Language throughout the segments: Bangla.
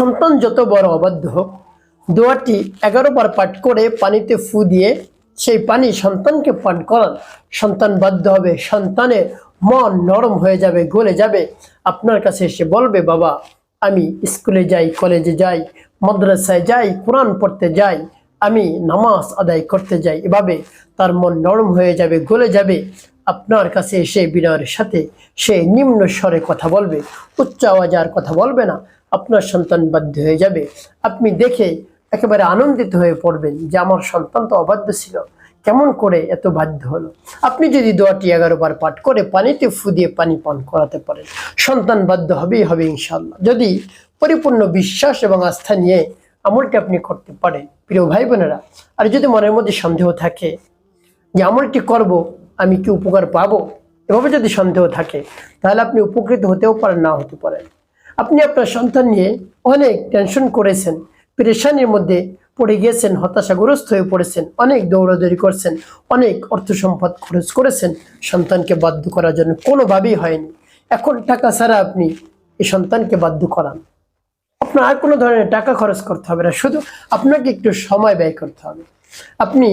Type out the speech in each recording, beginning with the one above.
সন্তান যত বড় অবাধ্য হোক দোয়াটি এগারো বার পাঠ করে পানিতে ফু দিয়ে সেই পানি সন্তানকে পান করান। সন্তান বাধ্য হবে, সন্তানের মন নরম হয়ে যাবে, গলে যাবে। আপনার কাছে এসে বলবে, বাবা, আমি স্কুলে যাই, কলেজে যাই, মাদ্রাসায় যাই, কোরআন পড়তে যাই, আমি নামাজ আদায় করতে যাই। এভাবে তার মন নরম হয়ে যাবে, গলে যাবে। আপনার কাছে এসে বিনয়ের সাথে সে নিম্ন স্বরে কথা বলবে, উচ্চ আওয়াজে আর কথা বলবে না। আপনার সন্তান বাধ্য হয়ে যাবে। আপনি দেখে একেবারে আনন্দিত হয়ে পড়বেন যে আমার সন্তান তো অবাধ্য ছিল। কেমন করে এত বাধ্য হলো? আপনি যদি দোয়াটি এগারো বার পাঠ করে পানিতে ফু দিয়ে পানি পান করাতে পারেন। সন্তান বাধ্য হবেই হবে ইনশাল্লাহ যদি পরিপূর্ণ বিশ্বাস এবং আস্থা নিয়ে আমলটি আপনি করতে পারেন, প্রিয় ভাই বোনেরা আর যদি মনের মধ্যে সন্দেহ থাকে যে আমলটি করব, আমি কি উপকার পাবো? এভাবে যদি সন্দেহ থাকে, তাহলে আপনি উপকৃত হতেও পারেন, না হতে পারেন। আপনি আপনার সন্তান নিয়ে অনেক টেনশন করেছেন পেরেশানির মধ্যে পড়ে গিয়েছেন, হতাশাগ্রস্ত হয়ে পড়েছেন, অনেক দৌড়াদৌড়ি করছেন, অনেক অর্থ সম্পদ খরচ করেছেন, সন্তানকে বাধ্য করার জন্য কোনোভাবেই হয়নি। এখন টাকা ছাড়া আপনি এই সন্তানকে বাধ্য করান। আপনার আর কোনো ধরনের টাকা খরচ করতে হবে না। শুধু আপনাকে একটু সময় ব্যয় করতে হবে। আপনি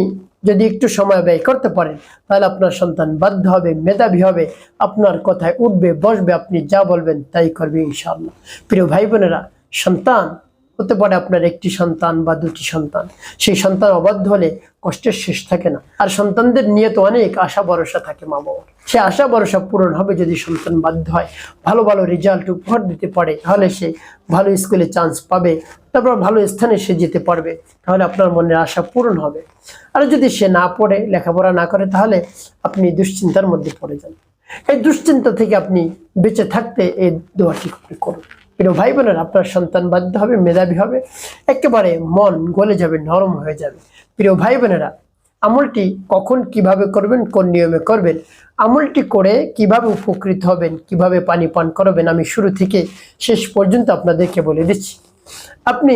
যদি একটু সময় ব্যয় করতে পারেন, তাহলে আপনার সন্তান বাধ্য হবে, মেধাবী হবে, আপনার কথায় উঠবে, বসবে, আপনি যা বলবেন তাই করবে ইনশাআল্লাহ। প্রিয় ভাই বোনেরা সন্তান হতে পারে আপনার একটি সন্তান বা দুটি সন্তান। সেই সন্তান অবাধ্য হলে কষ্টের শেষ থাকে না। আর সন্তানদের নিয়ে তো অনেক আশা ভরসা থাকে মা বাবার। সে আশা ভরসা পূরণ হবে যদি সন্তান বাধ্য হয়। ভালো ভালো রেজাল্ট উপহার দিতে পারে, তাহলে সে ভালো স্কুলে চান্স পাবে। তারপর ভালো স্থানে সে যেতে পারবে। তাহলে আপনার মনের আশা পূরণ হবে। আর যদি সে না পড়ে, লেখাপড়া না করে, তাহলে আপনি দুশ্চিন্তার মধ্যে পড়ে যান। এই দুশ্চিন্তা থেকে আপনি বেঁচে থাকতে এই দোয়াটি করুন। প্রিয় ভাই বোনেরা, আপনার সন্তান বাধ্য হবে, মেধাবী হবে, একেবারে মন গলে যাবে, নরম হয়ে যাবে। প্রিয় ভাই বোনেরা, আমলটি কখন কীভাবে করবেন, কোন নিয়মে করবেন, আমলটি করে কীভাবে উপকৃত হবেন, কীভাবে পানি পান করবেন, আমি শুরু থেকে শেষ পর্যন্ত আপনাদেরকে বলে দিচ্ছি। আপনি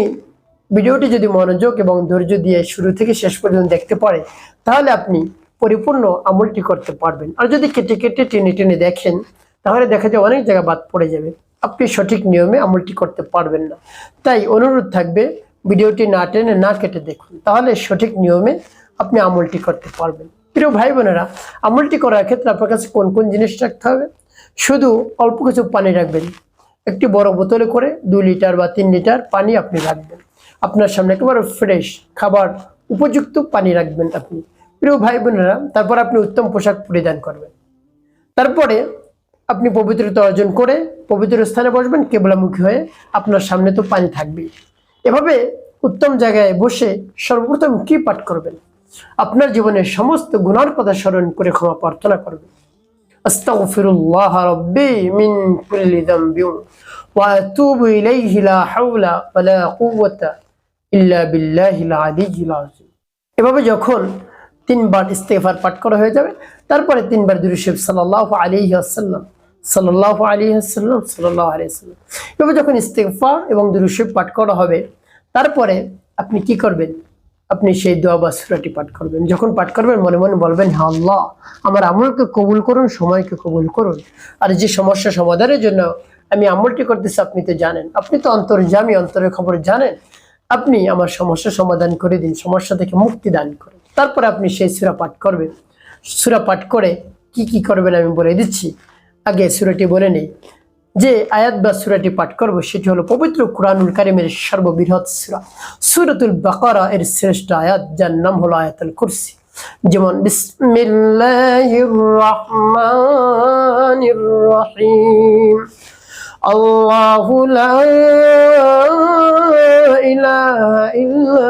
ভিডিওটি যদি মনোযোগ এবং ধৈর্য দিয়ে শুরু থেকে শেষ পর্যন্ত দেখতে পারেন তাহলে আপনি পরিপূর্ণ আমলটি করতে পারবেন। আর যদি কেটে কেটে টেনে টেনে দেখেন, তাহলে দেখা যায় অনেক জায়গা বাদ পড়ে যাবে। আপনি সঠিক নিয়মে আমলটি করতে পারবেন না। তাই অনুরোধ থাকবে ভিডিওটি না টেনে না কেটে দেখুন, তাহলে সঠিক নিয়মে আপনি আমলটি করতে পারবেন। প্রিয় ভাই বোনেরা, আমলটি করার ক্ষেত্রে আপনার কাছে কোন কোন জিনিস রাখতে হবে? শুধু অল্প কিছু পানি রাখবেন। একটি বড় বোতলে করে দুই লিটার বা তিন লিটার পানি আপনি রাখবেন। আপনার সামনে একেবারে ফ্রেশ খাবার উপযুক্ত পানি রাখবেন আপনি। প্রিয় ভাই বোনেরা, তারপর আপনি উত্তম পোশাক পরিধান করবেন। তারপরে আপনি পবিত্রতা অর্জন করে পবিত্র স্থানে বসবেন, কেবলামুখী হয়ে আপনার সামনে তো পানি থাকবেই। এভাবে উত্তম জায়গায় বসে সর্বপ্রথম কি পাঠ করবেন? আপনার জীবনের সমস্ত গুণার কথা স্মরণ করে ক্ষমা প্রার্থনা করবেন। এভাবে যখন তিনবার ইস্তেগফার পাঠ করা হয়ে যাবে, তারপরে তিনবার দুরুদ সাল্লাল্লাহু আলাইহি ওয়াসাল্লাম সাল্লাল্লাহু আলী ওয়াসাল্লাম, সাল্লাল্লাহু আলী ওয়াসাল্লাম। এভাবে যখন ইস্তেফা এবং দুরুদ পাঠ করা হবে, তারপরে আপনি কি করবেন? আপনি সেই দোয়া বা সূরাটি পাঠ করবেন। যখন পাঠ করবেন, মনে মনে বলবেন হ্যাঁ আল্লাহ, আমার আমলকে কবুল করুন, সময়কে কবুল করুন। আর যে সমস্যা সমাধানের জন্য আমি আমলটি করতেছি, আপনি তো জানেন। আপনি তো অন্তর্জামী অন্তরের খবর জানেন, আপনি আমার সমস্যা সমাধান করে দিন, সমস্যা থেকে মুক্তি দান করুন। তারপরে আপনি সেই সুরা পাঠ করবেন। সুরা পাঠ করে কি কি করবেন আমি বলে দিচ্ছি। আগে সুরাটি বলে নেই। যে আয়াত বা সুরাটি পাঠ করব, সেটি হলো পবিত্র কুরআনুল কারিমের সর্ববৃহৎ সুরা। সুরাতুল বাকারা এর শ্রেষ্ঠ আয়াত, যার নাম হলো আয়াতুল কুরসি। যেমন বিসমিল্লাহির রহমানির রহিম আল্লাহু লা ইলাহা ইল্লা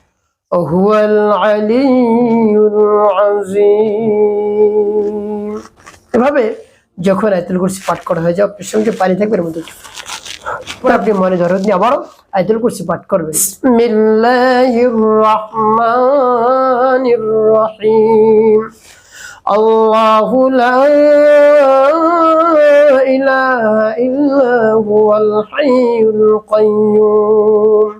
وهو العلي العظيم এভাবে যখন আয়তুল কুরসি পাঠ করা হয়ে যায় আপনার সঙ্গে পানি থাকবে এর মধ্যে পরে আপনি মনে ধরেন আবারও আয়তুল কুরসি পাঠ করবেন বিসমিল্লাহির রহমানির রহিম আল্লাহু লা ইলাহা ইল্লা হুয়াল হাইয়ুল কাইয়্যুম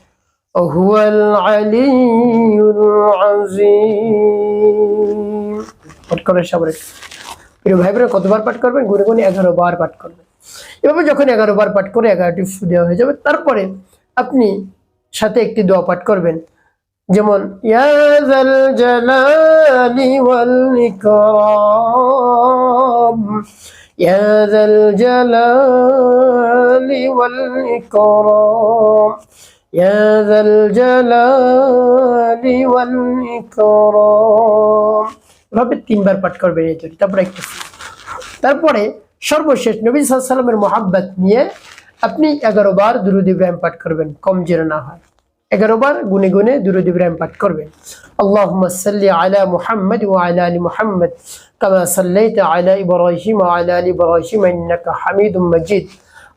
وهو العلي العظيم পাঠ করেন সবাই প্রিয় ভাই বোনেরা কতবার পাঠ করবেন গুনে গুনে এগারো বার পাঠ করবেন এভাবে যখন এগারো বার পাঠ করে এগারোটি ফু দেওয়া হয়ে যাবে তারপরে আপনি সাথে একটি দোয়া পাঠ করবেন যেমন ইয়াজাল জালালি ওয়াল ইকরাম ইয়াজাল জালালি ওয়াল ইকরাম يا ذا الجلال والإكرام এভাবে তিনবার পাঠ করবেন এই দুটি তারপরে একটু তারপরে সর্বশেষ নবী সাল্লামের মোহাব্বত নিয়ে আপনি এগারো বার দুরুদ ইব্রাহিম পাঠ করবেন কম যেন না হয় এগারো বার গুনে গুনে দুরুদ ইব্রাহিম পাঠ করবেন اللهم صل على محمد وعلى ال محمد كما صليت على ابراهيم وعلى ال ابراهيم انك حميد مجيد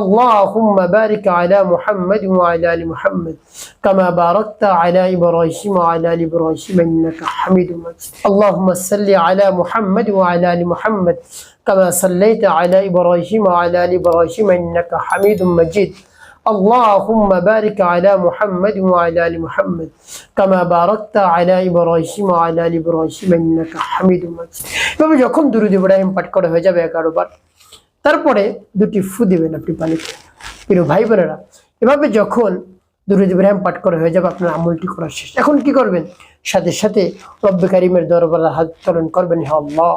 اللهم بارك على محمد وعلى ال محمد كما باركت على ابراهيم وعلى ال ابراهيم انك حميد مجيد اللهم صل على محمد وعلى ال محمد كما صليت على ابراهيم وعلى ال ابراهيم انك حميد مجيد اللهم بارك على محمد وعلى ال محمد كما باركت على ابراهيم وعلى ال ابراهيم انك حميد مجيد এভাবে যখন দুরুদ ইব্রাহিম পাঠ করা হয়ে যাবে এগারো বার তারপরে দুটি ফু দিবেন আপনি পানিতে। প্রিয় ভাই বোনেরা, এভাবে যখন দুরুদ ইব্রাহিম পাঠ করা হয়ে যাবে, আপনার আমলটি করা শেষ। এখন কি করবেন? সাথে সাথে রব্বে কারিমের দরবারে হাত তরণ করবেন, হে আল্লাহ।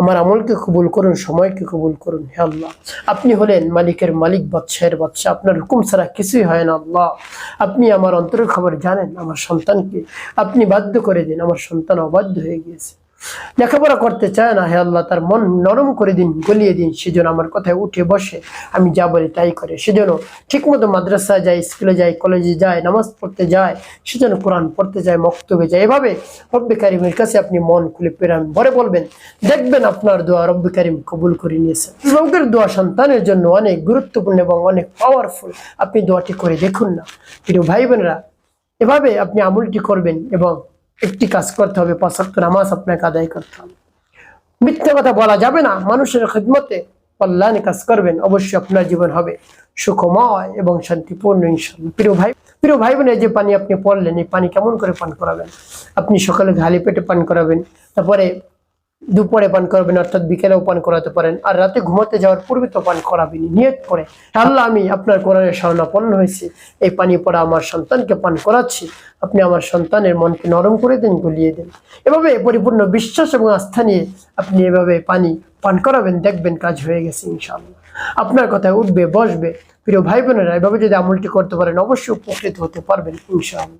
আমার আমলকে কবুল করুন, সময়কে কবুল করুন, হে আল্লাহ। আপনি হলেন মালিকের মালিক, বাদশাহের বাচ্চা আপনার হুকুম ছাড়া কিছুই হয় না, আল্লাহ। আপনি আমার অন্তরের খবর জানেন, আমার সন্তানকে আপনি বাধ্য করে দিন। আমার সন্তান অবাধ্য হয়ে গিয়েছে। লেখাপড়া করতে চায় না, হে আল্লাহ, তার মন নরম করে দিন, গলিয়ে দিন, সেজন্য আমার কথায় উঠে বসে, আমি যা বলি তাই করে। সেজন্য ঠিকমতো মাদ্রাসায় যায়, স্কুলে যায়, কলেজে যায়, নামাজ পড়তে যায়, সেজন্য কোরআন পড়তে যায়, মক্তবে যায়। এভাবে রব্বে কারিমের কাছে আপনি মন খুলে পেরান। ভরে বলবেন, দেখবেন আপনার দোয়া রব্বে কারিম কবুল করে নিয়েছে লোকের দোয়া সন্তানের জন্য অনেক গুরুত্বপূর্ণ এবং অনেক পাওয়ারফুল আপনি দোয়াটি করে দেখুন না। প্রিয় ভাই বোনেরা এভাবে আপনি আমলটি করবেন এবং একটি কাজ করতে হবে, পাঁচ নামাজ আপনাকে আদায় করতে হবে। মিথ্যা কথা বলা যাবে না, মানুষের খেদমতে কল্যাণে কাজ করবেন, অবশ্যই আপনার জীবন হবে সুখময় এবং শান্তিপূর্ণ ইনশাল্লাহ প্রিয় ভাই প্রিয় ভাই বোনের যে পানি আপনি পড়লেন, এই পানি কেমন করে পান করাবেন? আপনি সকালে ঘালি পেটে পান করাবেন, তারপরে দুপুরে পান করবেন, অর্থাৎ বিকেলেও পান করাতে পারেন, আর রাতে ঘুমাতে যাওয়ার পূর্বে তো পান করাবেনি নিয়ত করে। আল্লাহ, আমি আপনার কোরআনের শরণাপন্ন হয়েছি, এই পানি পড়া আমার সন্তানকে পান করাচ্ছি, আপনি আমার সন্তানের মনকে নরম করে দেন, গলিয়ে দেন। এভাবে পরিপূর্ণ বিশ্বাস এবং আস্থা নিয়ে আপনি এভাবে পানি পান করাবেন, দেখবেন কাজ হয়ে গেছে, ইনশাআল্লাহ। আপনার কথায় উঠবে, বসবে। প্রিয় ভাই বোনেরা এভাবে যদি আমলটি করতে পারেন, অবশ্যই উপকৃত হতে পারবেন, ইনশাআল্লাহ।